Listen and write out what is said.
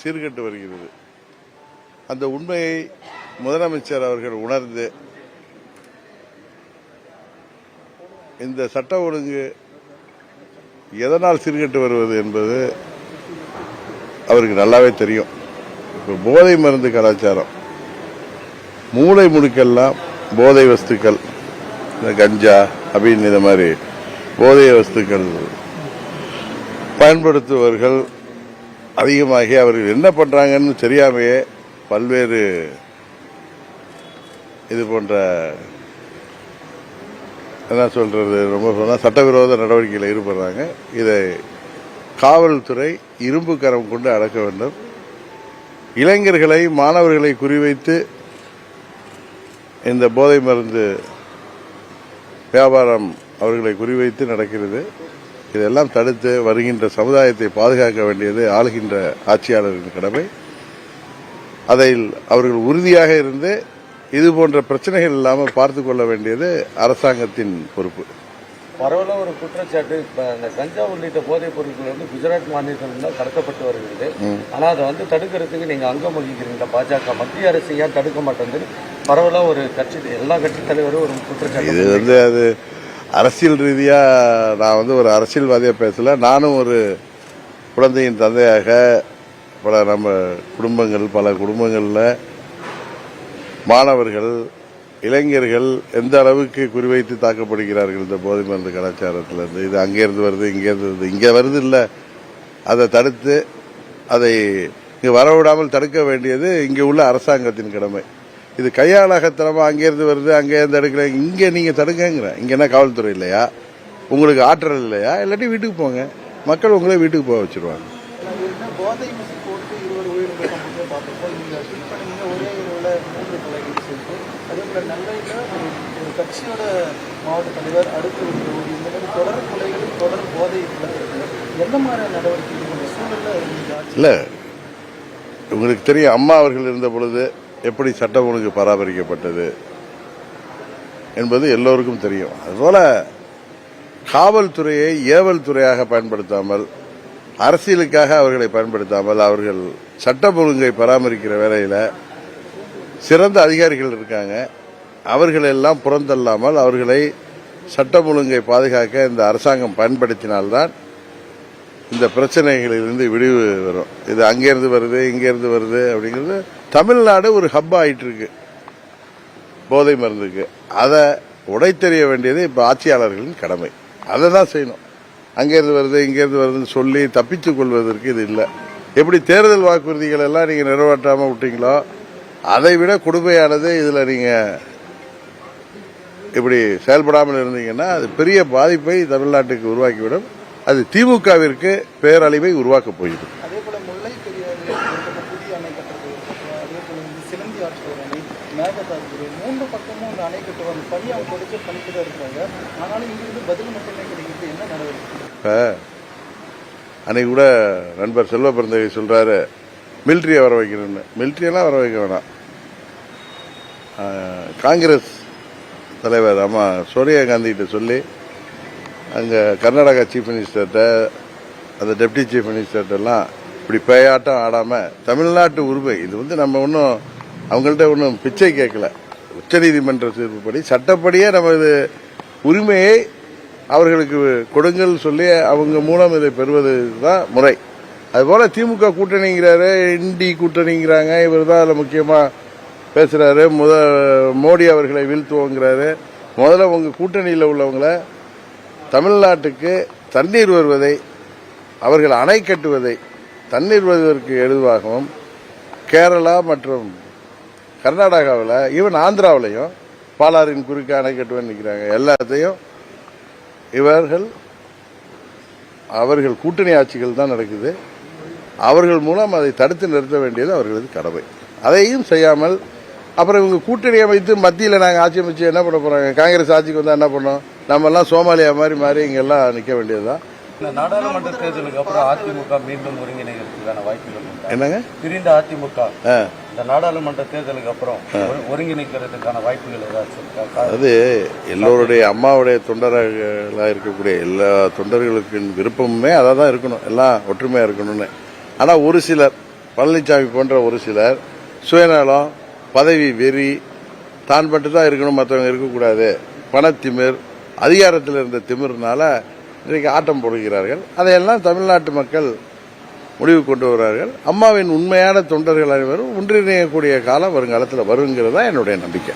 சீர்கெட்டு வருகிறது. அந்த உண்மையை முதலமைச்சர் அவர்கள் உணர்ந்து இந்த சட்ட ஒழுங்கு எதனால் சீர்கெட்டு வருவது என்பது அவருக்கு நல்லாவே தெரியும். இப்போ போதை மருந்து கலாச்சாரம். மூளை முடுக்கெல்லாம் போதை வஸ்துக்கள் இந்த கஞ்சா அப்படின்னு இந்த மாதிரி போதை வஸ்துக்கள் பயன்படுத்துபவர்கள் அதிகமாகி அவர்கள் என்ன பண்ணுறாங்கன்னு தெரியாமையே பல்வேறு இது போன்ற என்ன சொல்கிறது ரொம்ப சொன்னால் சட்டவிரோத நடவடிக்கையில் ஈடுபடுறாங்க. இதை காவல்துறை இரும்பு கரம் கொண்டு அடக்க வேண்டும். இளைஞர்களை மாணவர்களை குறிவைத்து இந்த போதை மருந்து வியாபாரம் அவர்களை குறிவைத்து நடக்கிறது. இதெல்லாம் தடுத்து வருகின்ற சமுதாயத்தை பாதுகாக்க வேண்டியது ஆளுகின்ற ஆட்சியாளரின் கடமை. அதில் அவர்கள் உறுதியாக இருந்து இது போன்ற பிரச்சனைகள் இல்லாமல் பார்த்து கொள்ள வேண்டியது அரசாங்கத்தின் பொறுப்பு. பரவலாக ஒரு குற்றச்சாட்டு. இப்போ இந்த கஞ்சா உள்ளிட்ட போதைப் பொருட்கள் வந்து குஜராத் மாநிலத்தில் தான் கடத்தப்பட்டு வருகிறது. ஆனால் அதை வந்து தடுக்கிறதுக்கு நீங்கள் அங்கம் வகிக்கிறீங்களா? பாஜக மத்திய அரசு ஏன் தடுக்க மாட்டேங்குது? பரவலாக ஒரு கட்சி எல்லா கட்சி தலைவரும் ஒரு குற்றச்சாட்டு. இது வந்து அது அரசியல் ரீதியாக நான் வந்து ஒரு அரசியல்வாதியாக பேசல. நானும் ஒரு குழந்தையின் தந்தையாக பல நம்ம குடும்பங்கள் பல குடும்பங்களில் மாணவர்கள் இளைஞர்கள் எந்த அளவுக்கு குறிவைத்து தாக்கப்படுகிறார்கள் இந்த போதை மருந்து கலாச்சாரத்திலிருந்து? இது அங்கேருந்து வருது இங்கேருந்து வருது. இங்கே வருது இல்லை அதை தடுத்து அதை இங்கே வரவிடாமல் தடுக்க வேண்டியது இங்கே உள்ள அரசாங்கத்தின் கடமை. இது கையாளகத்தனமா அங்கேருந்து வருது அங்கேருந்து எடுக்கிறேன் இங்கே நீங்கள் தடுங்கங்கிறேன் இங்கே என்ன காவல்துறை இல்லையா? உங்களுக்கு ஆற்றல் இல்லையா? இல்லாட்டி வீட்டுக்கு போங்க. மக்கள் உங்களே வீட்டுக்கு போக வச்சிருவாங்க. கட்சியோட மாவட்ட தலைவர் அடுத்து இந்த மாதிரி தொடர் கொலைகள் தொடர் போதை எந்த மாதிரியான சூழல்ல இல்லை. உங்களுக்கு தெரியும் அம்மா அவர்கள் இருந்த பொழுது எப்படி சட்டம் ஒழுங்கு பராமரிக்கப்பட்டது என்பது எல்லோருக்கும் தெரியும். அதுபோல காவல்துறையை ஏவல் துறையாக பயன்படுத்தாமல் அரசியலுக்காக அவர்களை பயன்படுத்தாமல் அவர்கள் சட்டம் ஒழுங்கை பராமரிக்கிற வேலையில் சிறந்த அதிகாரிகள் இருக்காங்க. அவர்களெல்லாம் புறந்தள்ளாமல் அவர்களை சட்டம் ஒழுங்கை பாதுகாக்க இந்த அரசாங்கம் பயன்படுத்தினால்தான் இந்த பிரச்சனைகளிலிருந்து விடிவு வரும். இது அங்கேருந்து வருது இங்கேருந்து வருது அப்படிங்கிறது தமிழ்நாடு ஒரு ஹப் ஆயிட்டு இருக்கு போதை மருந்துக்கு. அதை உடைத்தெறிய வேண்டியது இப்போ ஆட்சியாளர்களின் கடமை. அதை தான் செய்யணும். அங்கேருந்து வருது இங்கேருந்து வருதுன்னு சொல்லி தப்பித்துக் கொள்வதற்கு இது இல்லை. எப்படி தேர்தல் வாக்குறுதிகள் எல்லாம் நீங்கள் நிறைவேற்றாமல் விட்டீங்களோ அதை விட கொடுமையானது இதில் நீங்கள் இப்படி செயல்படாமல் இருந்தீங்கன்னா அது பெரிய பாதிப்பை தமிழ்நாட்டுக்கு உருவாக்கிவிடும். அது திமுகவிற்கு பேரழிவை உருவாக்கப் போகிறது அதே போல முல்லை பெரியாறு ஏற்பட்ட புதிய அணை கட்டுறது அதே போல இந்த சிலந்தி ஆற்றல் அணை மேகதாதுரை மூன்று பக்கமும் அந்த அணை கட்டுவாங்க பணி அவங்க கொடுத்து பண்ணிட்டு தான் இருக்கிறாங்க ஆனாலும் இங்கிருந்து பதில் மட்டுமே கிடைக்கிறது என்ன நடவடிக்கை? அன்னைக்கு கூட நண்பர் செல்வ பிறந்தகை சொல்றாரு மிலிட்ரியை வர வைக்கணும்னு. மிலிட்ரியெல்லாம் வர வைக்க வேணாம். காங்கிரஸ் தலைவர் ஆமா சோனியா காந்திகிட்ட சொல்லி அங்கே கர்நாடகா சீஃப் மினிஸ்டர்கிட்ட அந்த டெப்டி சீஃப் மினிஸ்டர்கிட்ட எல்லாம் இப்படி பேயாட்டம் ஆடாமல் தமிழ்நாட்டு உரிமை இது வந்து நம்ம ஒன்றும் அவங்கள்ட்ட ஒன்றும் பிச்சை கேட்கல. உச்சநீதிமன்ற தீர்ப்புப்படி சட்டப்படியே நமது உரிமையை அவர்களுக்கு கொடுங்கள் சொல்லி அவங்க மூலம் இதை பெறுவது தான் முறை. அதுபோல் திமுக கூட்டணிங்கிறாரு இண்டி கூட்டணிங்கிறாங்க இவர் தான் அதில் முக்கியமாக பேசுகிறாரு முத மோடி அவர்களை வீழ்த்துவோங்கிறாரு. முதல்ல உங்கள் கூட்டணியில் உள்ளவங்களை தமிழ்நாட்டுக்கு தண்ணீர் வருவதை அவர்கள் அணை கட்டுவதை தண்ணீர் வருவதற்கு எதுவாகவும் கேரளா மற்றும் கர்நாடகாவில் ஈவன் ஆந்திராவிலையும் பாலாறின் குறுக்க அணை கட்டுவேன்னு நிற்கிறாங்க எல்லாத்தையும் இவர்கள் அவர்கள் கூட்டணி ஆட்சிகள் தான் நடக்குது. அவர்கள் மூலம் அதை தடுத்து நிறுத்த வேண்டியது அவர்களது கடமை. அதையும் செய்யாமல் அப்புறம் இவங்க கூட்டணி அமைத்து மத்தியில் நாங்கள் ஆட்சி அமைச்சு என்ன பண்ண போகிறாங்க காங்கிரஸ் ஆட்சிக்கு வந்தால் என்ன பண்ணோம்? நம்மெல்லாம் சோமாலியா மாதிரி மாறி இங்கெல்லாம் நிற்க வேண்டியதுதான். இந்த நாடாளுமன்ற தேர்தலுக்கு அப்புறம் அதிமுக மீண்டும் ஒருங்கிணைக்கிறதுக்கான வாய்ப்புகள்? என்னங்க? பிரிந்த அதிமுக இந்த நாடாளுமன்ற தேர்தலுக்கு அப்புறம் ஒரு- ஒருங்கிணைக்கிறதுக்கான வாய்ப்புகள் ஏதாச்சும்? அது எல்லோருடைய அம்மாவுடைய தொண்டர்களாக இருக்கக்கூடிய எல்லா தொண்டர்களுக்கு விருப்பமுமே அதை தான் இருக்கணும். எல்லாம் ஒற்றுமையாக இருக்கணும்னு. ஆனால் ஒரு சிலர் பழனிசாமி போன்ற ஒரு சிலர் சுயநலம் பதவி வெறி தான் மட்டும் தான் இருக்கணும் மற்றவங்க இருக்கக்கூடாது. பணத்திமிர் அதிகாரத்தில் இருந்த திமிர்னால இன்றைக்கு ஆட்டம் போடுகிறார்கள். அதையெல்லாம் தமிழ்நாட்டு மக்கள் முடிவு கொண்டு வருவார்கள் அம்மாவின் உண்மையான தொண்டர்கள் அனைவரும் ஒன்றிணையக்கூடிய காலம் வருங்காலத்தில் வருங்கிறது தான் என்னுடைய நம்பிக்கை.